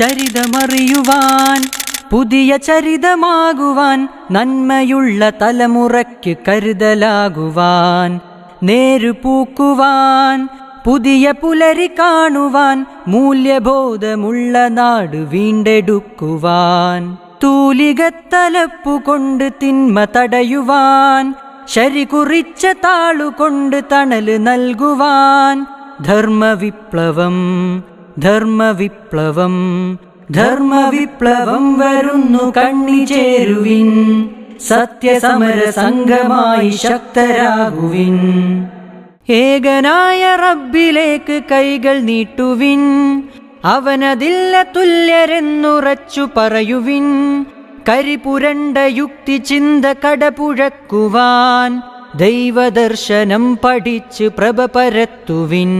ചരിതമറിയുവാൻ പുതിയ ചരിതമാകുവാൻ നന്മയുള്ള തലമുറയ്ക്ക് കരുതലാകുവാൻ നേരുപൂക്കുവാൻ പുതിയ പുലരി കാണുവാൻ മൂല്യബോധമുള്ള നാട് വീണ്ടെടുക്കുവാൻ തൂലികത്തലപ്പുകൊണ്ട് തിന്മ തടയുവാൻ ശരി കുറിച്ച താളുകൊണ്ട് തണൽ നൽകുവാൻ ധർമ്മവിപ്ലവം ധർമ്മവിപ്ലവം ധർമ്മവിപ്ലവം വരുന്നു കണ്ണി ചേരുവിൻ. സത്യസമര സംഘമായി ശക്തരാകുവിൻ. ഏകനായ റബ്ബിലേക്ക് കൈകൾ നീട്ടുവിൻ. അവനതില്ല തുല്യരെന്നുറച്ചു പറയുവിൻ. കരിപുരണ്ട യുക്തി ചിന്ത കടപുഴക്കുവാൻ. ദൈവദർശനം പഠിച്ച് പ്രഭ പരത്തുവിൻ.